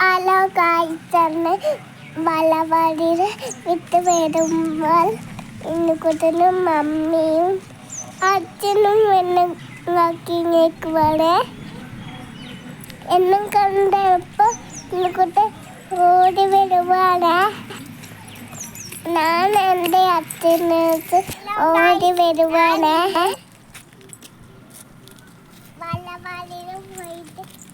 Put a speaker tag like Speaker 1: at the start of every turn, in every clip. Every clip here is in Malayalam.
Speaker 1: ഹലോ കാഴ്ചന്ന് വളവടിയിൽ വിത്ത് വരുമ്പോൾ ഇന്നുകുട്ടനും മമ്മിയും അച്ഛനും എന്നെ നോക്കി വരെ. എന്നും കണ്ടപ്പോൾ ഇന്നുകുട്ടൻ ഓടി വരുവാണ്. ഞാൻ എന്റെ അച്ഛനടുത്ത് ഓടി വരുവാണ്. പോയിട്ട്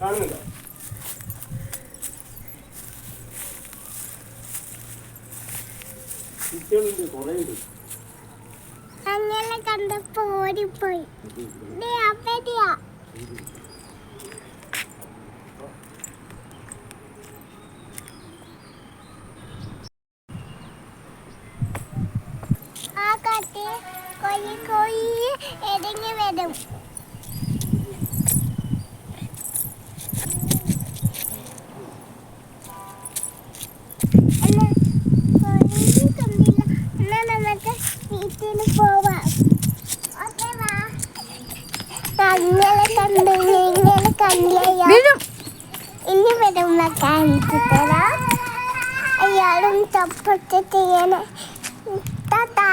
Speaker 2: കാണുന്നുണ്ടോ? കുട്ടികളുണ്ട് കുറേ ഉണ്ട്.
Speaker 1: അങ്ങനെ കണ്ടപ്പോ ഓടിപ്പോയി. ആ കത്തി കൊയ്യ് കൊയ്യ് എടങ്ങി വരും എന്നാ കൊയ്യ് കണ്ടില്ല എന്നാ നമുക്ക് വീട്ടിൽ പോവാം അങ്ങനെ കണ്ടു ഇങ്ങനെ കണ്ടില്ലയോ ഇനി വരുന്ന കാണിച്ചു തരാം അയാളും തപ്പൊക്കെ ചെയ്യണേ. ടാറ്റാ